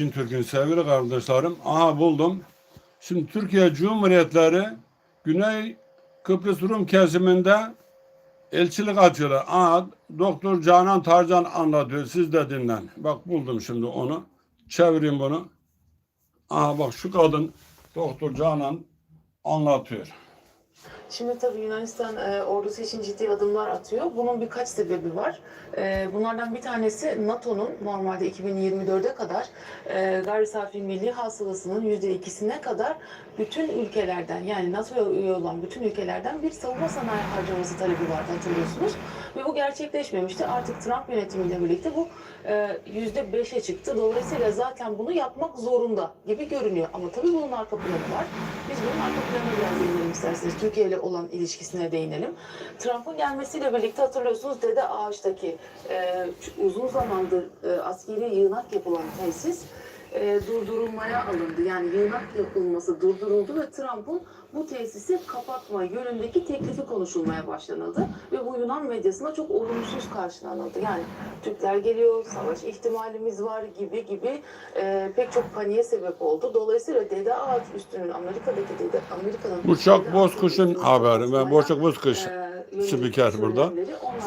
Din Türk'ün sevgili kardeşlerim. Aha buldum. Şimdi Türkiye Cumhuriyetleri Güney Kıbrıs Rum kesiminde elçilik açıyorlar. Aha Doktor Canan Tarcan anlatıyor. Siz de dinlen. Bak buldum şimdi onu. Çevireyim bunu. Aha bak şu kadın Doktor Canan anlatıyor. Şimdi tabii Yunanistan e, ordusu için ciddi adımlar atıyor. Bunun birkaç sebebi var. E, bunlardan bir tanesi NATO'nun normalde 2024'e kadar e, gayri safi milli hasılasının %2'sine kadar bütün ülkelerden yani NATO'ya üye olan bütün ülkelerden bir savunma sanayi harcaması talebi vardı hatırlıyorsunuz. Ve bu gerçekleşmemişti. Artık Trump yönetimiyle birlikte bu e, %5'e çıktı. Dolayısıyla zaten bunu yapmak zorunda gibi görünüyor. Ama tabii bunun arka planı var. Biz bunun arka planına biraz değinelim isterseniz. Türkiye ile olan ilişkisine değinelim. Trump'ın gelmesiyle birlikte hatırlıyorsunuz Dede Ağaç'taki e, uzun zamandır e, askeri yığınak yapılan tesis e, durdurulmaya alındı. Yani yığınak yapılması durduruldu ve Trump'ın bu tesisi kapatma yönündeki teklifi konuşulmaya başlanıldı. Ve bu Yunan medyasında çok olumsuz karşılanıldı. Yani Türkler geliyor, savaş ihtimalimiz var gibi gibi e, pek çok paniğe sebep oldu. Dolayısıyla Dede Ağaç üstünün Amerika'daki Dede Amerika'nın Burçak Dede Bozkuş'un haberi ve basmaya, Burçak Bozkuş e, spiker burada.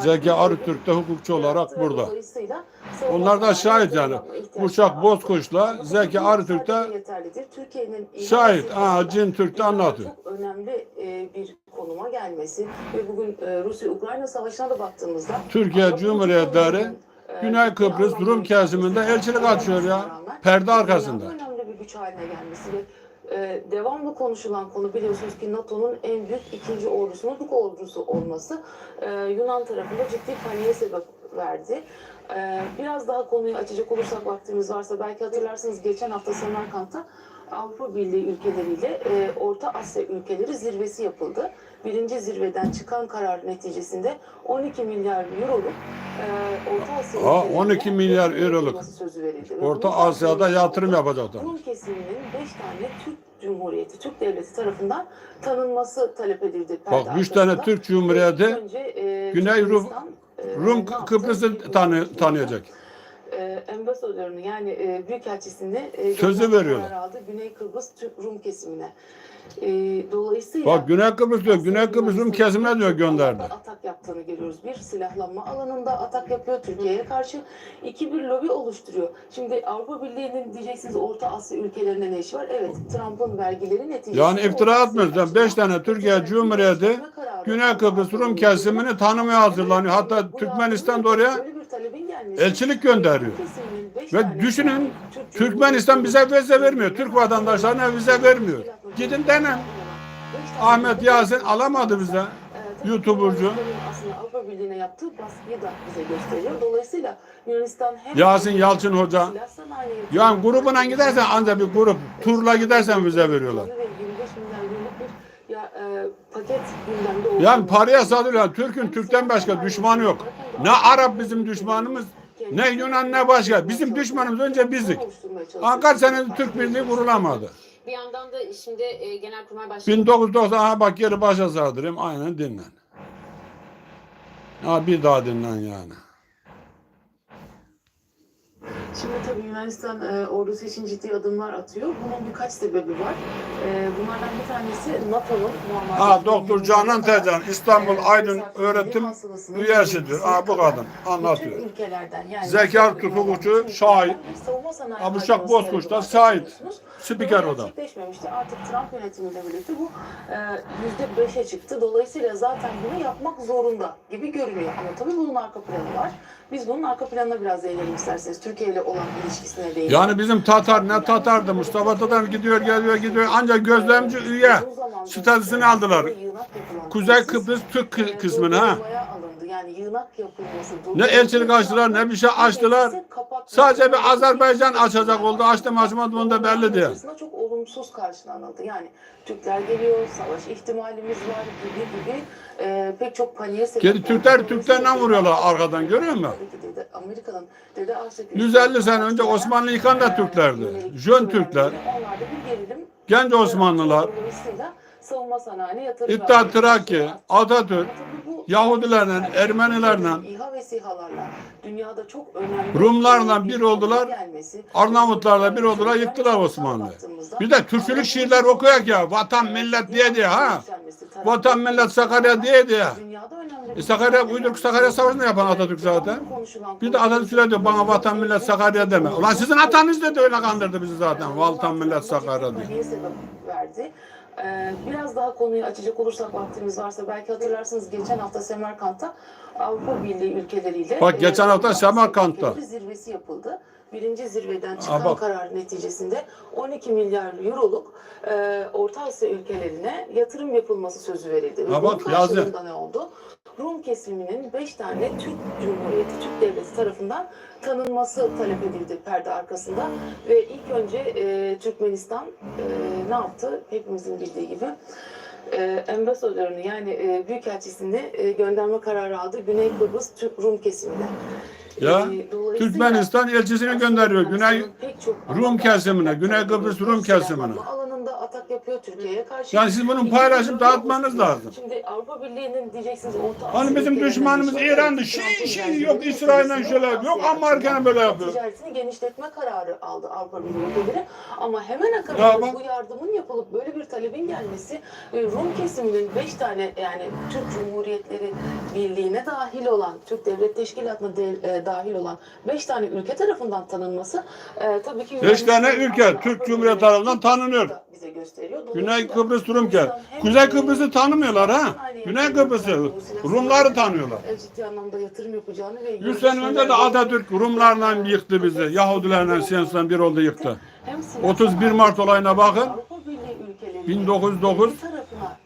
Zeki Arıtürk de hukukçu olarak burada. dolayısıyla Onlar da şahit yani. Bozkuş'la Ama Zeki Arıtürk de şahit. Aha Cin Türk de anlatıyor. Çok önemli e, bir konuma gelmesi ve bugün e, Rusya-Ukrayna savaşına da baktığımızda Türkiye Cumhuriyetleri e, Güney Kıbrıs Rum kesiminde elçilik açıyor ya. Perde arkasında. önemli bir güç haline gelmesi ve devamlı konuşulan konu biliyorsunuz ki NATO'nun en büyük ikinci ordusunun Türk ordusu olması e, Yunan tarafında ciddi paniğe sebep verdi. E, biraz daha konuyu açacak olursak vaktimiz varsa belki hatırlarsınız geçen hafta Semerkant'ta Avrupa Birliği ülkeleriyle e, Orta Asya ülkeleri zirvesi yapıldı. Birinci zirveden çıkan karar neticesinde 12 milyar euroluk e, Orta Asya Aa, ülkelerine 12 milyar euroluk. sözü verildi. Ve Orta bunun Asya'da yatırım yapacaklar. Rum kesiminin 5 tane Türk Cumhuriyeti, Türk Devleti tarafından tanınması talep edildi. perde Bak 3 tane. Türk Cumhuriyeti Önce, e, Güney Rum- Rum yaptı? Kıbrıs'ı tanı, tanıyacak. e, yani e, büyükelçisini e, Sözü veriyorlar. aldı Güney Kıbrıs Türk Rum kesimine. E, dolayısıyla Bak Güney Kıbrıs diyor. Güney Kıbrıs Rum kesimine diyor gönderdi. Atak yaptığını görüyoruz. Bir silahlanma alanında atak yapıyor Türkiye'ye karşı. iki bir lobi oluşturuyor. Şimdi Avrupa Birliği'nin diyeceksiniz Orta Asya ülkelerinde ne işi var? Evet Trump'ın vergileri neticesinde Yani iftira atmıyoruz. Beş tane Türkiye Cumhuriyeti Güney Kıbrıs Rum kesimini tanımaya hazırlanıyor. Hatta Türkmenistan da oraya elçilik gönderiyor. Ve düşünün Türk Türkmenistan bize vize vermiyor. Türk vatandaşlarına vize vermiyor. Gidin denen. Ahmet Yasin alamadı bize. YouTuber'cu. Aslında Avrupa Birliği'ne yaptığı baskıyı da bize gösteriyor. Dolayısıyla Yunanistan hem Yasin Yalçın Hoca. Yani grubuna gidersen ancak bir grup. Turla gidersen vize veriyorlar. Ve 25 milyar euroluk bir ya, e, Yani paraya satılıyor. Türk'ün Türk'ten başka düşmanı yok. Ne Arap bizim düşmanımız, ne Yunan ne başka. Bizim düşmanımız önce bizdik. Aa, Kaç senedir Türk Birliği kurulamadı. Bir yandan da şimdi e, Genelkurmay Başkanı 1990 aha bak geri başa sardırayım. Aynen dinlen. Ha bir daha dinlen yani. Şimdi tabii Yunanistan e, ordusu için ciddi adımlar atıyor. Bunun birkaç sebebi var. E, bunlardan bir tanesi NATO'nun. Ha Doktor Canan Tercan İstanbul Aydın öğretim üyesidir. Ha bu kadın anlatıyor. Ülkelerden yani Zeki Artürk hukukçu, şahit. Abuşak Bozkurt da şahit. Spiker o da. Artık Trump yönetimiyle birlikte bu e, yüzde beşe çıktı. Dolayısıyla zaten bunu yapmak zorunda gibi görünüyor. Ama tabii bunun arka planı var. Biz bunun arka planına biraz değinelim isterseniz. Türkiye ile olan ilişkisine değinelim. Yani bizim Tatar ne Tatar'dı Mustafa Tatar gidiyor geliyor gidiyor ancak gözlemci üye statüsünü aldılar. Kuzey Kıbrıs Türk kı- kısmını ha. Yani yığınak yapılması. Ne elçilik açtılar ne bir şey açtılar. Sadece bir Azerbaycan açacak oldu. Açtı mı açmadı bunu da belli değil. Çok olumsuz karşılanıldı. Yani Türkler geliyor, savaş ihtimalimiz var gibi gibi e, pek çok paniğe sebep Geri. Türkler Türklerden vuruyorlar arkadan görüyor musun? Ağaç'taki 150 sene önce Osmanlı yıkan da Türklerdi. Jön Türkler. Genç Osmanlılar. Savunma sanayine yatırım İttihat başladılar. Atatürk. Yahudilerle, Ermenilerle, dünyada çok önemli Rumlarla bir oldular, Arnavutlarla bir oldular, yıktılar Osmanlı. Bir de Türkçülük şiirler okuyak ya, vatan millet diye diye ha. Vatan millet Sakarya diye diye. E Sakarya, uyduruk Sakarya Savaşı'nı yapan Atatürk zaten. Bir de Atatürk söyledi diyor, bana vatan millet Sakarya deme. Ulan sizin atanız dedi öyle kandırdı bizi zaten. Vatan millet Sakarya diye. Ee, biraz daha konuyu açacak olursak vaktimiz varsa belki hatırlarsınız geçen hafta Semerkant'ta Avrupa Birliği ülkeleriyle Bak geçen hafta Semerkant'ta. zirvesi yapıldı. Birinci zirveden çıkan Aa, bak. karar neticesinde 12 milyar euroluk e, Orta Asya ülkelerine yatırım yapılması sözü verildi. Ve Aa, bunun bak, yazdı. karşılığında ne oldu? Rum kesiminin 5 tane Türk Cumhuriyeti, Türk Devleti tarafından tanınması talep edildi perde arkasında. Ve ilk önce e, Türkmenistan e, ne yaptı? Hepimizin bildiği gibi e, yani e, büyükelçisini e, gönderme kararı aldı Güney Kıbrıs Türk Rum kesimine. Ya, E, Türkmenistan elçisini gönderiyor. Güney Rum kesimine, Güney Kıbrıs Rum kesimine. alanında atak yapıyor Türkiye'ye karşı. Yani siz bunun paylaşıp dağıtmanız lazım. Şimdi Avrupa Birliği'nin diyeceksiniz Orta Hani bizim düşmanımız İran'dı. Şey şey yok İsrail'den şöyle yok Amerika'nın böyle yapıyor. Ticaretini genişletme kararı aldı Avrupa Birliği ülkeleri. Ama hemen akabinde bu yardımın yapılıp böyle bir talebin gelmesi ve Rum kesiminin 5 tane yani Türk Cumhuriyetleri Birliği'ne dahil olan, Türk Devlet Teşkilatı'na de- e, dahil olan 5 tane ülke tarafından tanınması e, tabii ki Beş tane Yunanistan'ın ülke Türk Cumhuriyeti tarafından tanınıyor. bize gösteriyor. Güney Kıbrıs Rum ke. Yunanistan hem, Kuzey Kıbrıs'ı tanımıyorlar ha. Güney Kıbrıs'ı. Rumları tanıyorlar. e, ciddi anlamda yatırım yapacağını ve 100 sene önce de Atatürk Rumlarla yıktı bizi. Yahudilerle Siyans'tan bir oldu yıktı. Hem Sivas'tan 31 Mart olayına bakın. Avrupa Birliği ülkeleri 1909.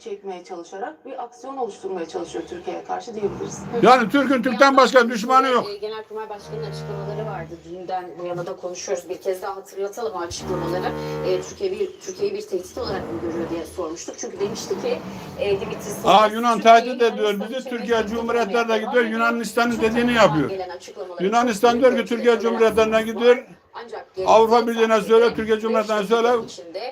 çekmeye çalışarak bir aksiyon oluşturmaya çalışıyor Türkiye'ye karşı diyebiliriz. Yani Türk'ün Türk'ten başka düşmanı yok. E, Genelkurmay Başkanı'nın açıklamaları vardı. Dünden bu yana da konuşuyoruz. Bir kez daha hatırlatalım o açıklamaları. E, Türkiye bir Türkiye'yi bir tehdit olarak mı görüyor diye sormuştuk. Çünkü demişti ki e, Dimitris Aa, Yunan tehdit ediyor bizi. Türkiye Cumhuriyetlerine gidiyor. Yunanistan'ın dediğini yapıyor. Yunanistan diyor ki Türkiye Cumhuriyetlerine gidiyor. Avrupa Birliği'ne söyle, Türkiye beş Cumhuriyeti'ne söyle,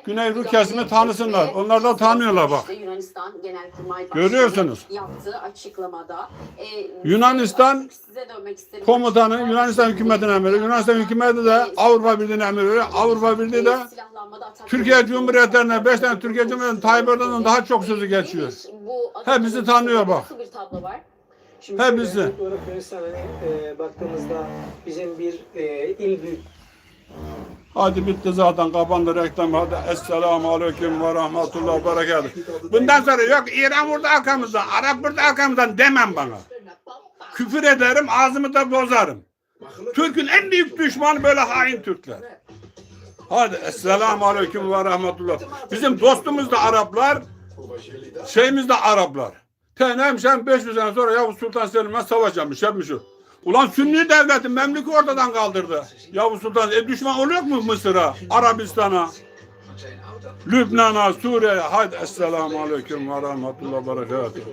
Güney kesimi tanısınlar. Onlar da tanıyorlar bak. işte Yunanistan Genelkurmay Başkanı Görüyorsunuz. yaptığı açıklamada e, Yunanistan size dönmek isterim. Komutanı Yunanistan hükümetine emri. Yunanistan hükümeti de Avrupa Birliği'ne emir veriyor. Avrupa Birliği de Türkiye Cumhuriyetlerine 5 tane Türkiye Cumhuriyeti'nin Tayyip Erdoğan'dan daha çok sözü geçiyor. Hepsi tanıyor bak. Nasıl bir tablo var? Şimdi Hepsi. şöyle, Türk olarak Yunanistan hani, e, baktığımızda bizim bir e, il büyük Hadi bitti zaten kapandı reklam. Hadi Esselamu Aleyküm ve Rahmetullah Berekatuhu. Bundan sonra yok İran burada arkamızdan, Arap burada arkamızdan demem bana. Küfür ederim, ağzımı da bozarım. Türk'ün en büyük düşmanı böyle hain Türkler. Hadi Esselamu Aleyküm ve Rahmetullah. Bizim dostumuz da Araplar, şeyimiz de Araplar. Tenem sen 500 sene sonra Yavuz Sultan Selim'le savaş yapmış, yapmış. Ulan Sünni devletin Memlük'ü ortadan kaldırdı. Yavuz Sultan, e düşman oluyor mu Mısır'a, Arabistan'a, Lübnan'a, Suriye'ye? Haydi Esselamu Aleyküm ve Rahmetullah Berekatuhu.